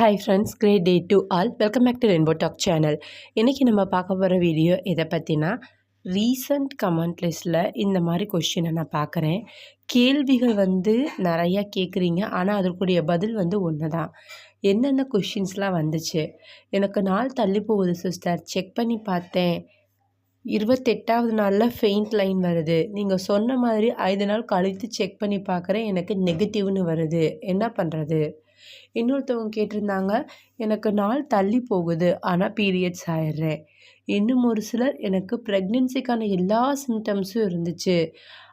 Hi friends great day to all welcome back to rainbow talk channel இன்றைக்கி நம்ம பார்க்க போகிற வீடியோ எதை பற்றினா ரீசண்ட் கமெண்ட் லிஸ்ட்டில் இந்த மாதிரி கொஷினை நான் பார்க்குறேன். கேள்விகள் வந்து நிறையா கேட்குறீங்க ஆனால் அதற்குரிய பதில் வந்து ஒன்று தான் என்னென்ன கொஷின்ஸ்லாம் வந்துச்சு? எனக்கு நாள் தள்ளி போகுது சிஸ்டர் செக் பண்ணி பார்த்தேன். இருபத்தெட்டாவது நாளில் ஃபெயிண்ட் லைன் வருது. நீங்கள் சொன்ன மாதிரி ஐந்து நாள் கழித்து செக் பண்ணி பார்க்குறேன். எனக்கு நெகட்டிவ்னு வருது. என்ன பண்ணுறது இன்னொருத்தவங்க கேட்டிருந்தாங்க எனக்கு நாள் தள்ளி போகுது ஆனால் பீரியட்ஸ் ஆயிடுறேன் இன்னும் ஒரு சிலர் எனக்கு ப்ரெக்னென்சிக்கான எல்லா சிம்டம்ஸும் இருந்துச்சு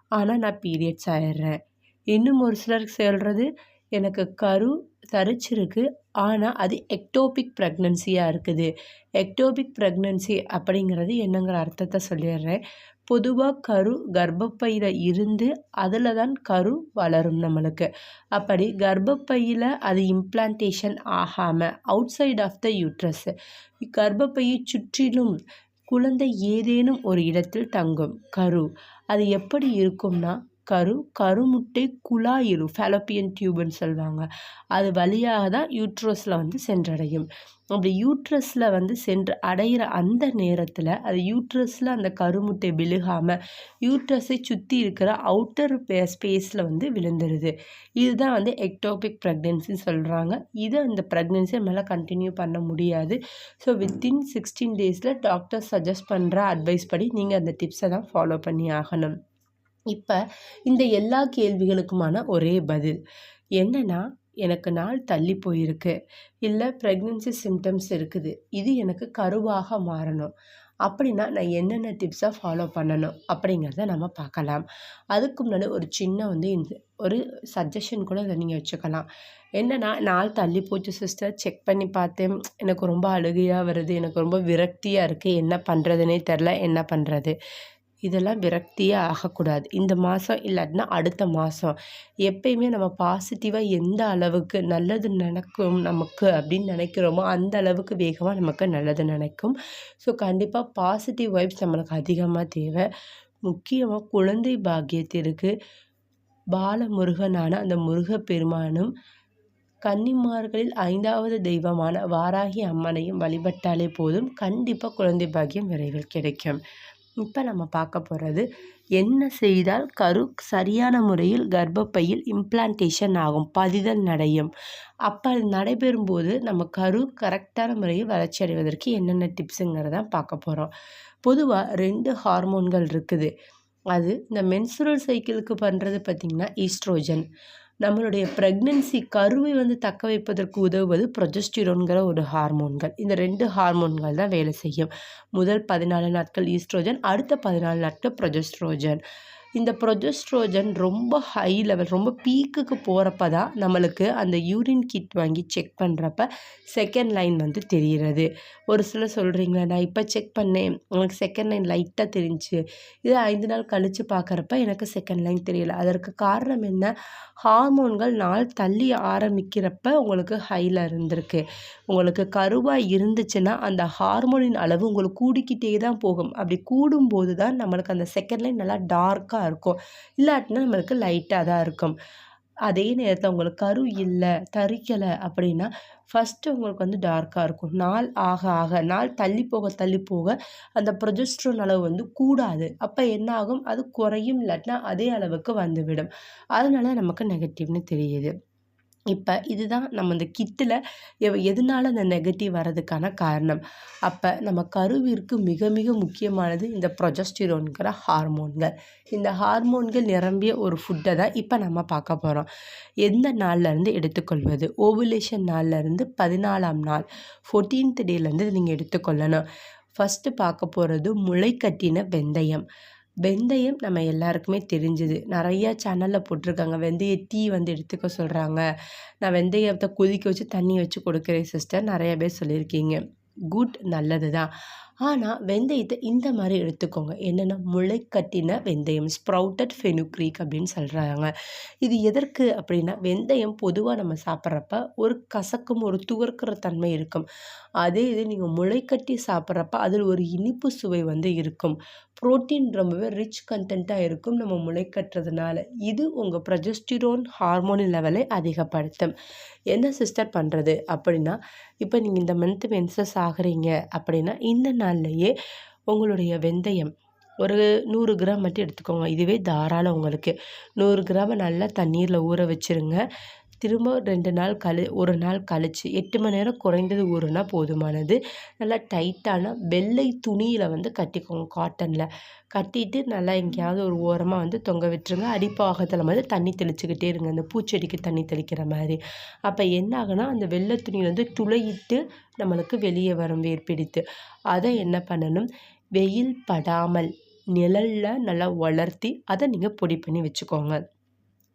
ஆனால் நான் பீரியட்ஸ் ஆயிடுறேன் இன்னும் ஒரு சிலர் சொல்கிறது எனக்கு கரு தரிச்சிருக்கு ஆனால் அது எக்டோபிக் ப்ரெக்னன்சியாக இருக்குது. எக்டோபிக் ப்ரெக்னன்சி அப்படிங்கிறது என்னங்கிற அர்த்தத்தை சொல்லிடுறேன். பொதுவாக கரு கர்ப்பப்பையில் இருந்து அதில் தான் கரு வளரும் நம்மளுக்கு. அப்படி கர்ப்பப்பையில் அது இம்ப்ளான்டேஷன் ஆகாமல் outside of the uterus கர்ப்பப்பையை சுற்றிலும் குழந்தை ஏதேனும் ஒரு இடத்தில் தங்கும் கரு அது எப்படி இருக்கும்னா கரு கருமுட்டை குழாயிரு ஃபேலோப்பியன் டியூப்னு சொல்லுவாங்க. அது வழியாக தான் யூட்ரஸில் வந்து சென்றடையும். அப்படி யூட்ரஸில் வந்து சென்று அடைகிற அந்த நேரத்தில் அது யூட்ரஸில் அந்த கருமுட்டை விழுகாமல் யூட்ரஸை சுற்றி இருக்கிற அவுட்டர் ஸ்பேஸில் வந்து விழுந்துருது. இதுதான் வந்து எக்டோபிக் ப்ரெக்னென்சின்னு சொல்கிறாங்க இதை அந்த ப்ரெக்னென்சியை மேலே கண்டினியூ பண்ண முடியாது. ஸோ வித்தின் சிக்ஸ்டீன் டேஸில் டாக்டர் சஜஸ்ட் பண்ணுற அட்வைஸ் படி நீங்கள் அந்த டிப்ஸை தான் ஃபாலோ பண்ணி ஆகணும். இப்போ இந்த எல்லா கேள்விகளுக்குமான ஒரே பதில். என்னென்னா எனக்கு நாள் தள்ளி போயிருக்கு. இல்லை ப்ரெக்னென்சி சிம்டம்ஸ் இருக்குது. இது எனக்கு கருவாக மாறணும். அப்படின்னா நான் என்னென்ன டிப்ஸை ஃபாலோ பண்ணணும் அப்படிங்கிறத நம்ம பார்க்கலாம். அதுக்கு முன்னாடி ஒரு சின்ன வந்து இந்த ஒரு சஜஷன் கூட இதை நீங்கள் வச்சுக்கலாம். என்னென்னா நாள் தள்ளி போச்சு சிஸ்டர் செக் பண்ணி பார்த்தேன். எனக்கு ரொம்ப அழுகையாக வருது. எனக்கு ரொம்ப விரக்தியாக இருக்குது என்ன பண்ணுறதுனே தெரில. என்ன பண்ணுறது இதெல்லாம் விரக்தியே ஆகக்கூடாது. இந்த மாதம் இல்லாட்டினா அடுத்த மாதம் எப்பயுமே நம்ம பாசிட்டிவாக எந்த அளவுக்கு நல்லது நடக்கும் நமக்கு அப்படின்னு நினைக்கிறோமோ அந்த அளவுக்கு வேகமாக நமக்கு நல்லது நினைக்கும். ஸோ கண்டிப்பாக பாசிட்டிவ் வைப்ஸ் நம்மளுக்கு அதிகமாக தேவை. முக்கியமாக குழந்தை பாக்கியத்திற்கு பாலமுருகனான அந்த முருகப்பெருமானும் கன்னிமார்களில் ஐந்தாவது தெய்வமான வாராகி அம்மனையும் வழிபட்டாலே போதும். கண்டிப்பாக குழந்தை பாக்கியம் விரைவில் கிடைக்கும். இப்போ நம்ம பார்க்க போகிறது என்ன செய்தால் கரு சரியான முறையில் கர்ப்பப்பையில் இம்ப்ளான்டேஷன் ஆகும் பதிதல் நடையும். அப்போ அது நடைபெறும் போது நம்ம கரு கரெக்டான முறையில் வளர்ச்சி அடைவதற்கு என்னென்ன டிப்ஸுங்கிறதான் பார்க்க போகிறோம் பொதுவாக ரெண்டு ஹார்மோன்கள் இருக்குது. அது இந்த மென்சுரல் சைக்கிளுக்கு பண்ணுறது பார்த்திங்கன்னா ஈஸ்ட்ரோஜன் நம்மளுடைய ப்ரெக்னென்சி கருவை வந்து தக்க வைப்பதற்கு உதவுவது ப்ரொஜஸ்டிரோன்கிற ஒரு ஹார்மோன்கள் இந்த ரெண்டு ஹார்மோன்கள் தான் வேலை செய்யும். முதல் பதினாலு நாட்கள் ஈஸ்ட்ரோஜன் அடுத்த பதினாலு நாட்கள் ப்ரொஜெஸ்ட்ரோஜன் இந்த ப்ரொஜெஸ்ட்ரோஜன் ரொம்ப ஹை லெவல் ரொம்ப பீக்குக்கு போகிறப்ப தான் நம்மளுக்கு அந்த யூரின் கிட் வாங்கி செக் பண்ணுறப்ப செகண்ட் லைன் வந்து தெரிகிறது. ஒரு சிலர் சொல்கிறீங்களா நான் இப்போ செக் பண்ணேன் எனக்கு செகண்ட் லைன் லைட்டாக தெரிஞ்சு. இது ஐந்து நாள் கழித்து பார்க்குறப்ப எனக்கு செகண்ட் லைன் தெரியல. அதற்கு காரணம் என்ன? ஹார்மோன்கள் நாள் தள்ளி ஆரம்பிக்கிறப்ப உங்களுக்கு ஹையில் இருந்திருக்கு. உங்களுக்கு கருவாக இருந்துச்சுன்னா அந்த ஹார்மோனின் அளவு உங்களுக்கு கூடிக்கிட்டே தான் போகும். அப்படி கூடும்போது தான் நம்மளுக்கு அந்த செகண்ட் லைன் நல்லா டார்க்காக இருக்கும். இல்லாட்டினா நம்மளுக்கு லைட்டாக தான் இருக்கும். அதே நேரத்தில் உங்களுக்கு கரு இல்லை தரிக்கலை அப்படின்னா ஃபஸ்ட்டு உங்களுக்கு வந்து டார்க்காக இருக்கும். நாள் ஆக ஆக நாள் தள்ளி போக தள்ளி போக அந்த ப்ரொஜெஸ்ட்ரோன் அளவு வந்து கூடாது. அப்போ என்ன ஆகும் அது குறையும் இல்லாட்டினா அதே அளவுக்கு வந்துவிடும். அதனால நமக்கு நெகட்டிவ்னு தெரியுது. இப்போ இதுதான் நம்ம இந்த கிட்டில் எவ் எதனால அந்த நெகட்டிவ் வர்றதுக்கான காரணம்? அப்போ நம்ம கருவிற்கு மிக மிக முக்கியமானது இந்த ப்ரொஜஸ்டிரோன்கிற ஹார்மோன்கள் இந்த ஹார்மோன்கள் நிரம்பிய ஒரு ஃபுட்டை தான் இப்போ நம்ம பார்க்க போகிறோம் எந்த நாள்லேருந்து எடுத்துக்கொள்வது? ஓவுலேஷன் நாள்லேருந்து பதினாலாம் நாள் ஃபோர்டீன்த் டேலேருந்து நீங்கள் எடுத்துக்கொள்ளணும். ஃபஸ்ட்டு பார்க்க போகிறது முளைக்கட்டின வெந்தயம். வெந்தயம் நம்ம எல்லாருக்குமே தெரிஞ்சுது. நிறையா சேனலில் போட்டிருக்காங்க. வெந்தய டீ வந்து எடுத்துக்க சொல்கிறாங்க நான் வெந்தயத்தை கொதிக்க வச்சு தண்ணி வச்சு கொடுக்குறேன் சிஸ்டர் நிறைய பேர் சொல்லியிருக்கீங்க. குட் நல்லது தான் ஆனால் வெந்தயத்தை இந்த மாதிரி எடுத்துக்கோங்க. என்னென்னா முளைக்கட்டின வெந்தயம் ஸ்ப்ரவுட்டட் ஃபெனுக்ரீக் அப்படின்னு சொல்கிறாங்க இது எதற்கு அப்படின்னா வெந்தயம் பொதுவாக நம்ம சாப்பிட்றப்ப ஒரு கசக்கும் ஒரு துவர்க்கிற தன்மை இருக்கும். அதே இது நீங்கள் முளைக்கட்டி சாப்பிட்றப்ப அதில் ஒரு இனிப்பு சுவை வந்து இருக்கும். ப்ரோட்டீன் ரொம்பவே ரிச் கண்டென்ட்டாக இருக்கும் நம்ம முளைக்கட்டுறதுனால. இது உங்கள் ப்ரொஜெஸ்டிரோன் ஹார்மோன் லெவலை அதிகப்படுத்தும். என்ன சிஸ்டர் பண்ணுறது அப்படின்னா இப்போ நீங்கள் இந்த மந்த் மென்சஸ் ஆகுறீங்க அப்படின்னா இந்த நாள்லையே உங்களுடைய வெந்தயம் ஒரு நூறு கிராம் மட்டும் எடுத்துக்கோங்க. இதுவே தாராளம் உங்களுக்கு. நூறு கிராமை நல்லா தண்ணீரில் ஊற வச்சுருங்க. திரும்ப ரெண்டு நாள் கழி ஒரு நாள் கழித்து எட்டு மணி நேரம் குறைந்தது ஊறுனா போதுமானது. நல்லா டைட்டான வெள்ளை துணியில் வந்து கட்டிக்கோங்க காட்டனில். கட்டிட்டு நல்லா எங்கேயாவது ஒரு ஓரமாக வந்து தொங்க விட்டுருங்க. அடிப்பாகத்தில் மாதிரி தண்ணி தெளிச்சுக்கிட்டே இருங்க. அந்த பூச்செடிக்கு தண்ணி தெளிக்கிற மாதிரி. அப்போ என்ன ஆகுனா அந்த வெள்ளை துணி வந்து துளையிட்டு நம்மளுக்கு வெளியே வரும் வேர்பிடித்து அதை என்ன பண்ணணும்? வெயில் படாமல் நிழலில் நல்லா வளர்த்தி அதை நீங்கள் பொடி பண்ணி வச்சுக்கோங்க.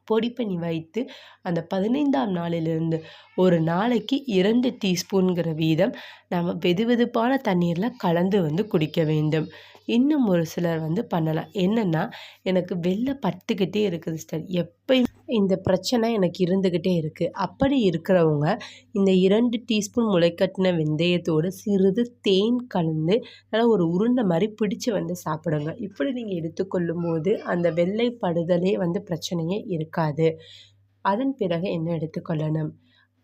பொடி பண்ணி வைத்து அந்த பதினைந்தாம் நாளிலிருந்து ஒரு நாளைக்கு இரண்டு டீஸ்பூன்கிற வீதம் நம்ம வெது வெதுப்பான தண்ணீரில் கலந்து வந்து குடிக்க வேண்டும். இன்னும் ஒரு சிலர் வந்து பண்ணலாம். என்னென்னா எனக்கு வெளில பட்டுக்கிட்டே இருக்குது சிஸ்டர் எப்பயும் இந்த பிரச்சனை எனக்கு இருந்துக்கிட்டே இருக்குது அப்படி இருக்கிறவங்க இந்த இரண்டு டீஸ்பூன் முளைக்கட்டின வெந்தயத்தோடு சிறிது தேன் கலந்து நல்லா ஒரு உருண்டை மாதிரி பிடிச்சி வந்து சாப்பிடுங்க. இப்படி நீங்கள் எடுத்துக்கொள்ளும் போது அந்த வெள்ளை படுதலே வந்து பிரச்சனையே இருக்காது. அதன் பிறகு என்ன எடுத்துக்கொள்ளணும்?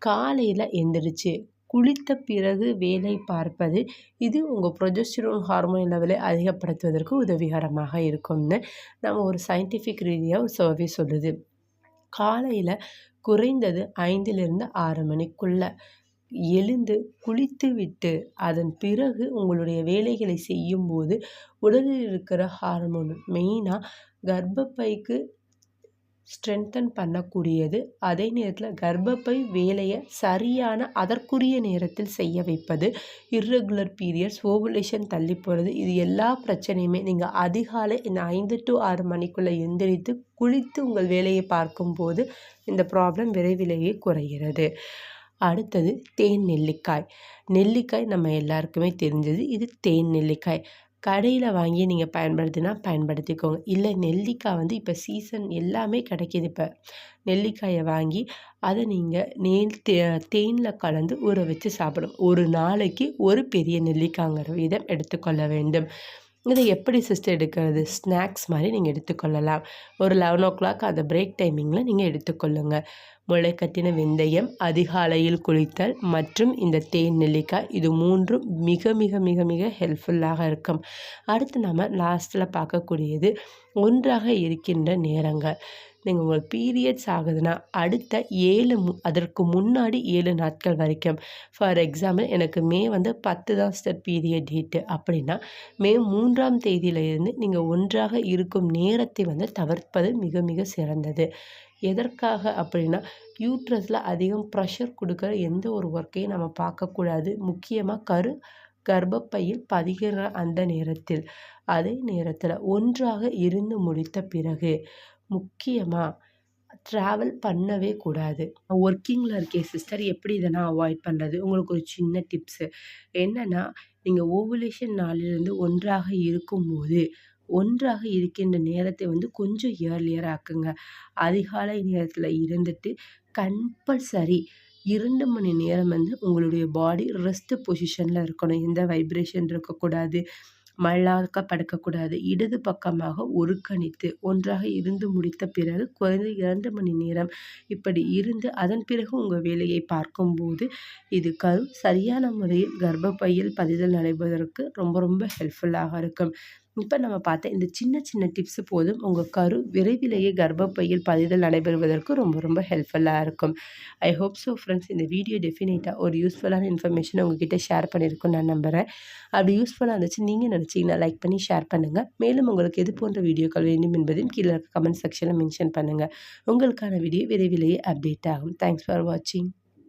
காலையில் எந்திரிச்சு குளித்த பிறகு வேலை பார்ப்பது இது உங்கள் ப்ரொஜெஸ்டிரோன் ஹார்மோன் லெவலை அதிகப்படுத்துவதற்கு உதவிகரமாக இருக்கும்னு நம்ம ஒரு சயின்டிஃபிக் ரீதியாக ஒரு சர்வே சொல்லுது. காலையில் குறைந்தது ஐந்திலிருந்து ஆறு மணிக்குள்ளே எழுந்து குளித்து விட்டு அதன் பிறகு உங்களுடைய வேலைகளை செய்யும்போது உடலில் இருக்கிற ஹார்மோன் மெயினாக கர்ப்பப்பைக்கு ஸ்ட்ரென்தன் பண்ணக்கூடியது. அதே நேரத்தில் கர்ப்பப்பை வேலையை சரியான அதற்குரிய நேரத்தில் செய்ய வைப்பது. இர்ரெகுலர் பீரியட்ஸ் ஓவுலேஷன் தள்ளி போகிறது இது எல்லா பிரச்சனையுமே நீங்கள் அதிகாலை இந்த ஐந்து டு ஆறு மணிக்குள்ளே எந்திரித்து குளித்து உங்கள் வேலையை பார்க்கும்போது இந்த ப்ராப்ளம் விரைவிலேயே குறைகிறது. அடுத்தது தேன் நெல்லிக்காய். நெல்லிக்காய் நம்ம எல்லாருக்குமே தெரிஞ்சது. இது தேன் நெல்லிக்காய். கடையில் வாங்கி நீங்கள் பயன்படுத்தினா பயன்படுத்திக்கோங்க. இல்லை நெல்லிக்காய் வந்து இப்போ சீசன் எல்லாமே கிடைக்கிது இப்போ. நெல்லிக்காயை வாங்கி அதை நீங்கள் நெல் தே தேனில் கலந்து ஊற வச்சு சாப்பிடும் ஒரு நாளைக்கு ஒரு பெரிய நெல்லிக்காய்ங்கிற விதம் எடுத்துக்கொள்ள வேண்டும். இதை எப்படி சிஸ்டர் எடுக்கிறது? ஸ்நாக்ஸ் மாதிரி நீங்கள் எடுத்துக்கொள்ளலாம். ஒரு லெவன் ஓ கிளாக் அந்த பிரேக் டைமிங்கில் நீங்கள் எடுத்துக்கொள்ளுங்கள் முளைக்கட்டின வெந்தயம் அதிகாலையில் குளித்தல் மற்றும் இந்த தேன் நெல்லிக்காய் இது மூன்றும் மிக மிக மிக மிக ஹெல்ப்ஃபுல்லாக இருக்கும். அடுத்து நம்ம லாஸ்ட்டில் பார்க்கக்கூடியது ஒன்றாக இருக்கின்ற நேரங்கள். நீங்கள் உங்களுக்கு பீரியட்ஸ் ஆகுதுன்னா அடுத்த ஏழு மு அதற்கு முன்னாடி ஏழு நாட்கள் வரைக்கும். ஃபார் எக்ஸாம்பிள் எனக்கு மே வந்து பத்து தான் சார் பீரியட் டேட்டு அப்படின்னா மே மூன்றாம் தேதியிலிருந்து நீங்கள் ஒன்றாக இருக்கும் நேரத்தை வந்து தவிர்ப்பது மிக மிக சிறந்தது. எதற்காக அப்படின்னா யூட்ரஸில் அதிகம் ப்ரெஷர் கொடுக்குற எந்த ஒரு ஒர்க்கையும் நம்ம பார்க்கக்கூடாது. முக்கியமாக கரு கர்ப்பப்பையில் பதிகிற அந்த நேரத்தில். அதே நேரத்தில் ஒன்றாக இருந்து முடித்த பிறகு முக்கியமாக ட்ராவல் பண்ணவே கூடாது. ஒர்க்கிங்கில் இருக்கே சிஸ்டர் எப்படி இதை நான் அவாய்ட் பண்ணுறது உங்களுக்கு ஒரு சின்ன டிப்ஸு என்னென்னா நீங்கள் ஓவுலேஷன் நாளிலிருந்து ஒன்றாக இருக்கும்போது ஒன்றாக இருக்கின்ற நேரத்தை வந்து கொஞ்சம் இயர்லியர் ஆக்குங்க. அதிகாலை நேரத்தில் இருந்துட்டு கம்பல்சரி இரண்டு மணி நேரம் வந்து உங்களுடைய பாடி ரெஸ்ட் பொசிஷனில் இருக்கணும். எந்த வைப்ரேஷன் இருக்கக்கூடாது. மல்லாக்க படுக்கக்கூடாது இடது பக்கமாக ஒருக்கணித்து ஒன்றாக இருந்து முடித்த பிறகு குறைந்த இரண்டு மணி நேரம் இப்படி இருந்து அதன் பிறகு உங்கள் வேலையை பார்க்கும்போது இது கரு சரியான முறையில் கர்ப்பப்பையில் பதிதல் நடைபெறுவதற்கு ரொம்ப ரொம்ப ஹெல்ப்ஃபுல்லாக இருக்கும். இப்போ நம்ம பார்த்த இந்த சின்ன சின்ன டிப்ஸ் போதும். உங்கள் கரு விரைவிலேயே கர்ப்பப்பையில் பதிதல் நடைபெறுவதற்கு ரொம்ப ரொம்ப ஹெல்ப்ஃபுல்லாக இருக்கும். ஐ ஹோப் ஸோ ஃப்ரெண்ட்ஸ் இந்த வீடியோ டெஃபினேட்டாக ஒரு யூஸ்ஃபுல்லான இன்ஃபர்மேஷன் உங்ககிட்ட ஷேர் பண்ணியிருக்கோம் நான் நம்புகிறேன் அப்படி யூஸ்ஃபுல்லாக இருந்துச்சு நீங்கள் நினச்சிங்கன்னா லைக் பண்ணி ஷேர் பண்ணுங்கள் மேலும் உங்களுக்கு எது போன்ற வீடியோக்கள் வேண்டும் என்பதையும் கீழே கமெண்ட் செக்ஷனில் மென்ஷன் பண்ணுங்கள் உங்களுக்கான வீடியோ விரைவிலேயே அப்டேட் ஆகும். தேங்க்ஸ் ஃபார் வாட்சிங்